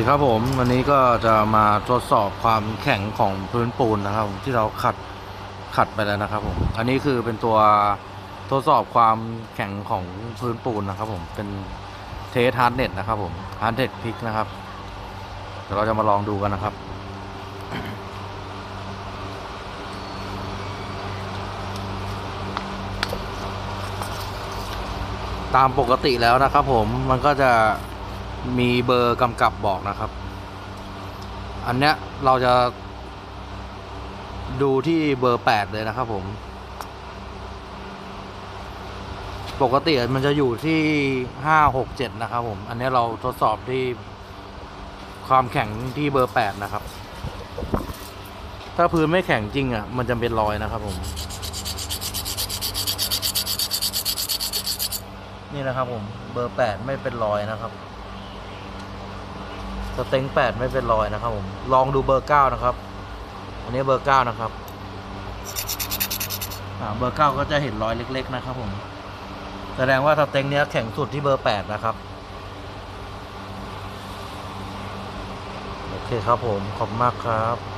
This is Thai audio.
ดีครับผมวันนี้ก็จะมาทดสอบความแข็งของพื้นปูนนะครับ ที่เราขัดขัดไปแล้วนะครับผมอันนี้คือเป็นตัวทดสอบความแข็งของพื้นปูนนะครับ ผมเป็นเทสฮาร์ดเน็ตนะครับผมฮาร์ดเน็ตพิกนะครับเดี๋ยวเราจะมาลองดูกันนะครับตามปกติแล้วนะครับผมมันก็จะ มีเบอร์กำกับบอกนะครับ อันเนี้ยเราจะ ดูที่เบอร์ 8 เลยนะครับผม ปกติมันจะอยู่ที่ 5 6 7 นะครับผม อันเนี้ยเราทดสอบที่ความแข็งที่เบอร์ 8 นะครับ ถ้าพื้นไม่แข็งจริงอะ มันจะเป็นรอยนะครับผมนี่นะครับผมเบอร์ 8 ไม่เป็นรอยนะครับ เต็งแปดไม่เป็นรอยนะครับผมลองดูเบอร์เก้านะครับ อันนี้เบอร์เก้านะครับเบอร์เก้าก็จะเห็นรอยเล็ก ๆ นะครับ ผม แสดงว่าสเต็งเนี้ยแข็งสุดที่เบอร์แปดนะครับโอเคครับผมขอบมากครับ